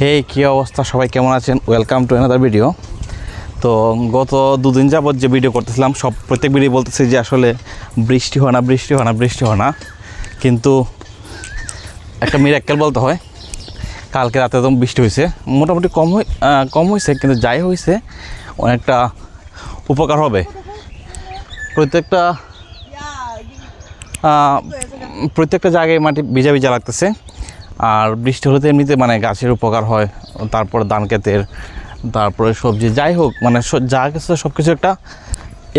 হে কী অবস্থা? সবাই কেমন আছেন? ওয়েলকাম টু অ্যানাদার ভিডিও তো গত দুদিন যাবত যে ভিডিও করতেছিলাম সব প্রত্যেক ভিডিও বলতেছি যে আসলে বৃষ্টি হয় না বৃষ্টি হয় না বৃষ্টি হয় না। কিন্তু একটা মিরাক্কেল বলতে হয় কালকে রাতে একদম বৃষ্টি হয়েছে মোটামুটি কম আহ, কম হয়েছে কিন্তু যাই হয়েছে অনেকটা উপকার হবে। প্রত্যেকটা প্রত্যেকটা জায়গায় মাটি ভিজা ভিজা লাগতেছে। আর বৃষ্টি হলে তো এমনিতে মানে গাছের উপকার হয়, তারপরে ধান ক্ষেতের, তারপরে সবজি, যাই হোক মানে যা কিছু সব কিছু একটা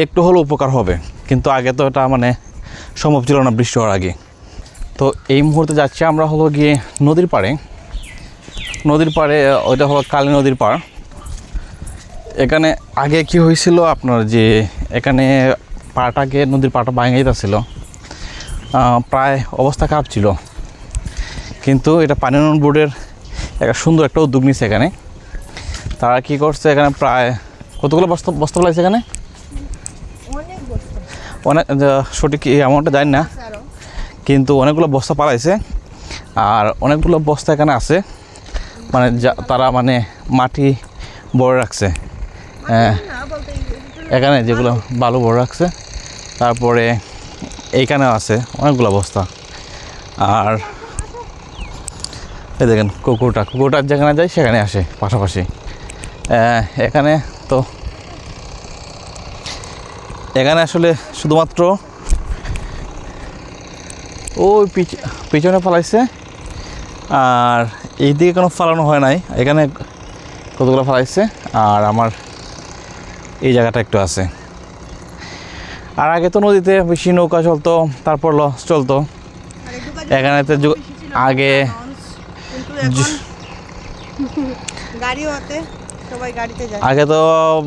একটু হলেও উপকার হবে। কিন্তু আগে তো এটা মানে সম্ভব ছিল না বৃষ্টি হওয়ার আগে। তো এই মুহূর্তে যাচ্ছি আমরা হলো গিয়ে নদীর পাড়ে। নদীর পাড়ে, ওইটা হলো কালী নদীর পাড়। এখানে আগে কি হয়েছিল আপনার যে এখানে পাটাকে নদীর পাটা ভাঙে যাচ্ছিল প্রায় অবস্থা খারাপ ছিল। কিন্তু এটা পানি উন্নয়ন বোর্ডের একটা সুন্দর একটা উদ্যোগ নিচ্ছে এখানে। তারা কি করছে এখানে প্রায় কতগুলো বস্তা বস্তা ফেলাইছে এখানে? অনেক সঠিক অ্যামাউন্টটা জানি না। কিন্তু অনেকগুলো বস্তা পালাইছে। আর অনেকগুলো বস্তা এখানে আছে। মানে যা তারা মানে মাটি বড় রাখছে। হ্যাঁ। এখানে যেগুলো বালু বড় রাখছে। তারপরে এইখানেও আছে অনেকগুলো বস্তা। আর এই দেখেন কুকুরটা কুকুরটা যেখানে যায় সেখানে আসে পাশাপাশি। এখানে তো এখানে আসলে শুধুমাত্র ওই পিছ- পিছনে ফালাইছে আর এই দিকে কোনো ফালানো হয় নাই। এখানে কতগুলো ফালাইছে আর আমার এই জায়গাটা একটু আছে। আর আগে তো নদীতে বেশি নৌকা চলতো তারপর চলতো। এখানে তো আগে কিন্তু এখন গাড়িও হাতে সবাই গাড়িতে যায়। আগে তো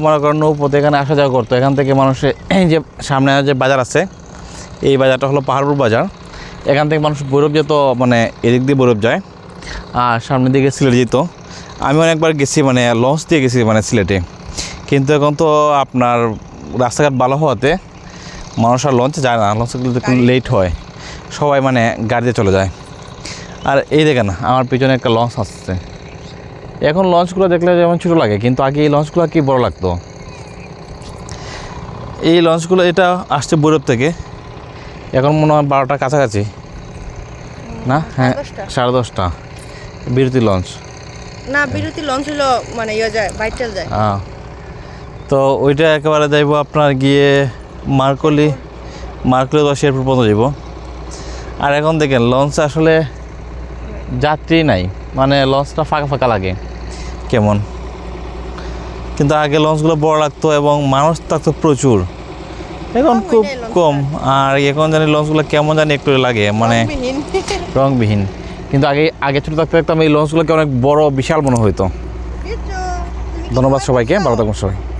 মনে করেন নৌপথে এখানে আসা যাওয়া করতো। এখান থেকে মানুষে এই যে সামনে যে বাজার আছে এই বাজারটা হলো পাহাড়পুর বাজার। এখান থেকে মানুষ বৈরব যেত মানে এদিক দিয়ে বৈরব যায় আর সামনের দিকে সিলেট যেত। আমি অনেকবার গেছি মানে লঞ্চ দিয়ে গেছি মানে সিলেটে। কিন্তু এখন তো আপনার রাস্তাঘাট ভালো হওয়াতে মানুষ আর লঞ্চে যায় না। লঞ্চে লেট হয়। সবাই মানে গাড়িতে চলে যায়। আর এই দেখেন আমার পিছনে একটা লঞ্চ আসছে। এখন লঞ্চগুলো দেখলে যেমন ছোটো লাগে কিন্তু আগে এই লঞ্চগুলো কি বড় লাগতো? এই লঞ্চগুলো এটা আসছে বৈরব থেকে। এখন মনে হয় বারোটার কাছাকাছি। না? হ্যাঁ সাড়ে দশটা। বিরতি লঞ্চ না বিরতি লঞ্চ হলো মানে ইয়ে যায় বাইটেল যায়। হ্যাঁ। তো ওইটা একেবারে যাইব আপনার গিয়ে মার্কলি মার্কলি দশ এয়ারপোর্ট পর্যন্ত যাইব। আর এখন দেখেন লঞ্চ আসলে যাত্রী নাই মানে লঞ্চটা ফাঁকা ফাঁকা লাগে। কেমন? কিন্তু আগে লঞ্চগুলো বড় লাগতো এবং মানুষ থাকতো প্রচুর। এখন খুব কম আর এখন জানি লঞ্চগুলো কেমন জানি একটু লাগে মানে রংবিহীন। কিন্তু আগে আগে ছোটো থাকতে থাকতাম এই লঞ্চগুলোকে অনেক বড় বিশাল মনে হইতো। ধন্যবাদ সবাইকে? ভালো থাকুন সবাই।